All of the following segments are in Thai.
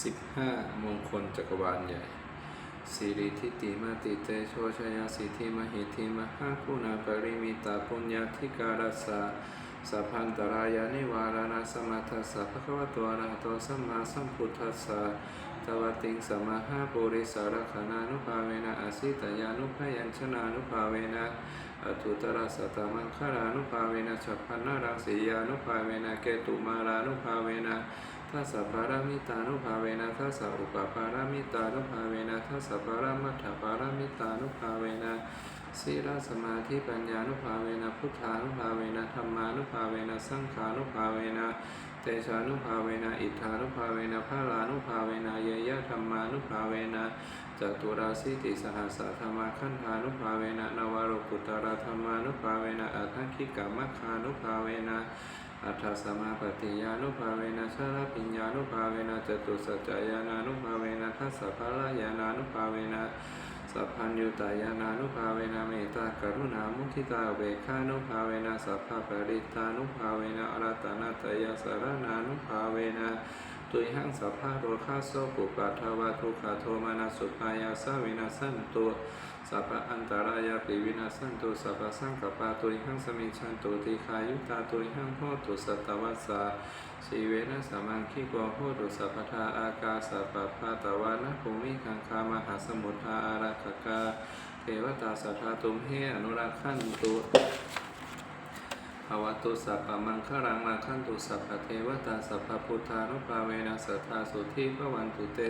15 มงคลจักรวาลใหญ่สิริทิติมาติเตโชชยาสิทธิมหิทิมหาคุณาปริมิตาปุญญาธิการสสะสัพพันตรายานิวารานาสมัทธัสสะภะควตัวะระหะโตสัมมาสัมพุทธัสสะตวติงสมหาปุริสารคณานุภาเวนะอสิตยานุภยัญชนานุภาเวนะอทุตระสัตมังคารานุภาเวนะฉัพพันนารังสียานุภาเวนะเกตุมารานุภาเวนะ ทัสสะปารามิตานุภาเวนะทัสสะอุปปารามิตานุภาเวนะทัสสะปารามัฏฐปารามิตานุภาเวนะศีลสมาธิปัญญานุภาเวนะพุทธานุภาเวนะธรรมานุภาเวนะสังขานุภาเวนะเตชานุภาเวนะอิทธานุภาเวนะพาลานุภาเวนะเยยะธรรมานุภาเวนะจตุราสิติสหัสธรรมาขันธานุภาเวนะนวารุกุตรธรรมานุภาเวนะอัตถคิกามัคคานุภาเวนะ อัฏฐสมาปฏิยานุภาเวนะชาลปิญญานุภาเวนะจตุสัจจายานานุภาเวนะทัสสะภาลายานานุภาเวนะสัพพัญญุตายานานุภาเวนะเมตตากรุณามุทิตาเวคานุภาเวนะสัพพะปริตานุภาเวนะอรัตนาตยสารนานุภาเวนะตุยหังสัพพะโรคาโสปุปัทวาทุกขโทมานาสุภายาสาวินาสันตุ สัพพะอันตรายาปิวินาสันตุสัพพะสังกปาตุริหังสมิชันตุติขายุตาตุริหังโหตุสัตตวัสสะชีเวนะสามังคิโกโหตุสัพพทาอากาสัพพะพาตวานะภูมิคังคามหาสมุทธาอาราคกาเทวตาสัทธาตุมเฮอนุรักขันตุภวตุสัพพมังคลังมาขันตุสัพพเทวตาสัพพพุทธานุภาเวนะสัทธาสุทิภวันตุเต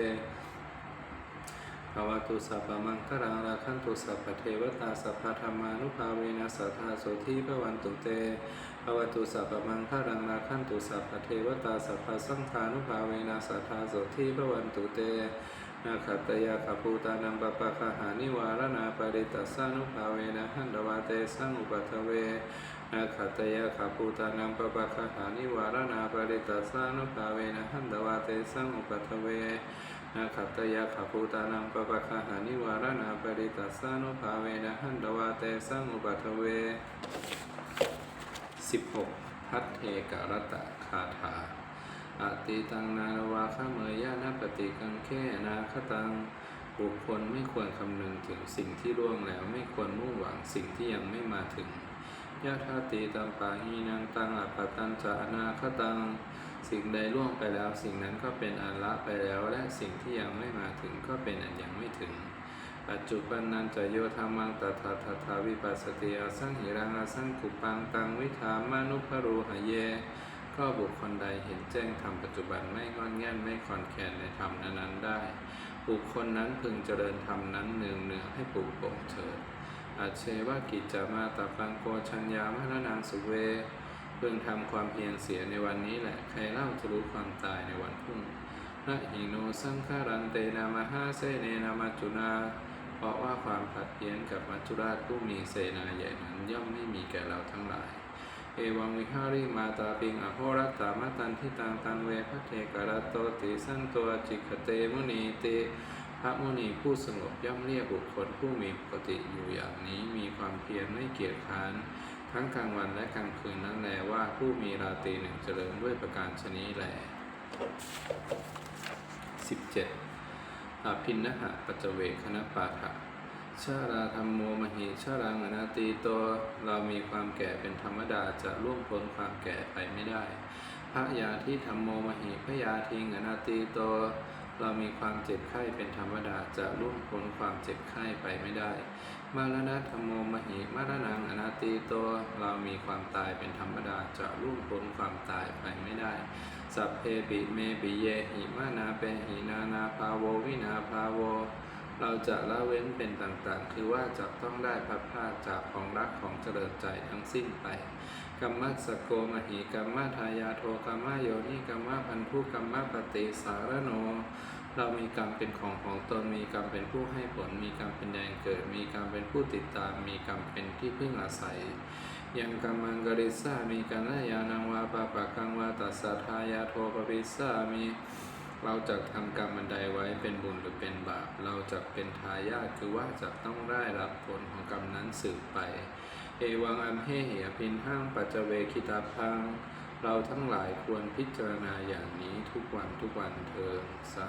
ภวตุสัพพมังคลังราคันตุสัพพเทวตาสัพพธรรมานุภาเวนัสสทธาโสทิภวันตุเตภวตุสัพพมังคลังราคันตุสัพพเทวตาสัพพสังฆานุภาเวนัสสทธาโสทิภวันตุเตนาคัตตยาขภูตานังปปะคหานิวารณาปริตัสานุภาเวนะหันตวาเตสังอุปัทเวนาคัตตยาขภูตานังปปะคหานิวารณาปริตัสานุภาเวนะหันตวาเตสังอุปัทเว นาขัตยาขภูตานังปะปะคาหานิวารณาปริตัสานุภาเวนะหันตวาเตสังอุปัทเว 16. พัทเทกรตะคาถาอติตังนานวาขเมยยานาปฏิกังแค่นาคตังบุคคลไม่ควรคำนึงถึงสิ่งที่ล่วงแล้วไม่ควรมุ่งหวังสิ่งที่ยังไม่มาถึงยะทาติตังปาหีนังตังอัปตันจะนาคตัง สิ่งใดล่วงไปแล้ว สิ่งนั้นก็เป็นอันละไปแล้ว และสิ่งที่ยังไม่มาถึงก็เป็นอันยังไม่ถึง ปัจจุบันนันจะโยธรรมังตถาทถาวิปัสสติอาสังหิรังอาสังกุปังตังวิธามานุภรูหะเย ก็บุคคลใดเห็นแจ้งธรรมปัจจุบันไม่งอนแง่นไม่คอนแคนในธรรมนั้นๆได้ บุคคลนั้นพึงเจริญธรรมนั้นเนืองเนืองให้ปลูกปงเถิดอาเชวะกิจจามาตาปังโกชัญญามรณังสุเว พึงทำความเพียรเสียในวันนี้แหละ ใครเล่าจะรู้ความตายในวันพรุ่งนะหิโนสังฆารันเตนามาหาเสเนนามัจจุนาเพราะว่าความผัดเพี้ยนกับมัจจุราชผู้มีเสนาใหญ่นั้นย่อมไม่มีแก่เราทั้งหลาย เอวังวิหาริมาตาปิงอโหรัตตามตันทิตังตันเวพระเทกรตโตติสันตัวจิกเตมุนีติพระมุนีผู้สงบย่อมเรียกบุคคลผู้มีปกติอยู่อย่างนี้มีความเพียรไม่เกียจคร้าน ทั้งกลางวันและกลางคืนนั้นแลว่าผู้มีราตรีหนึ่งเจริญด้วยประการชนี้แล 17. อภินนหะปัจเจเวคณปาฐะชาราธรรมโมมหิชารังอนาตีโตเรามีความแก่เป็นธรรมดาจะล่วงพ้นความแก่ไปไม่ได้พระยาที่ธรรมโมมหิพระยาทิงอนาตีโต เรามีความเจ็บไข้เป็นธรรมดาจะล่วงพ้นความเจ็บไข้ไปไม่ได้ มารณะธรรมโมมหิมารณังอนาตีโตเรามีความตายเป็นธรรมดาจะล่วงพ้นความตายไปไม่ได้ สัพเพปิเมปิเยหิมานาเปหินานาภาโววินาภาโวเราจะละเว้นเป็นต่างๆ คือว่าจะต้องได้พัดพาจากของรักของเจริญใจทั้งสิ้นไปกัมมัสโกมหิกัมมาทายาโทกัมมโยนิกัมมพันธุกัมมปฏิสารโน เรามีกรรมเป็นของของตน มีกรรมเป็นผู้ให้ผล มีกรรมเป็นแดนเกิด มีกรรมเป็นผู้ติดตาม มีกรรมเป็นที่พึ่งอาศัยยังกรรมังกริสามีกันยานังวาปะปะกังวาตัสสะทายาโทปปิสามีเราจะทำกรรมอันใดไว้เป็นบุญหรือเป็นบาป เราจะเป็นทายาทคือว่าจะต้องได้รับผลของกรรมนั้นสืบไป เอวังอัมเหหิอภินหังปัจเวคิตาพัง เราทั้งหลายควรพิจารณาอย่างนี้ทุกวันทุกวันเทินสา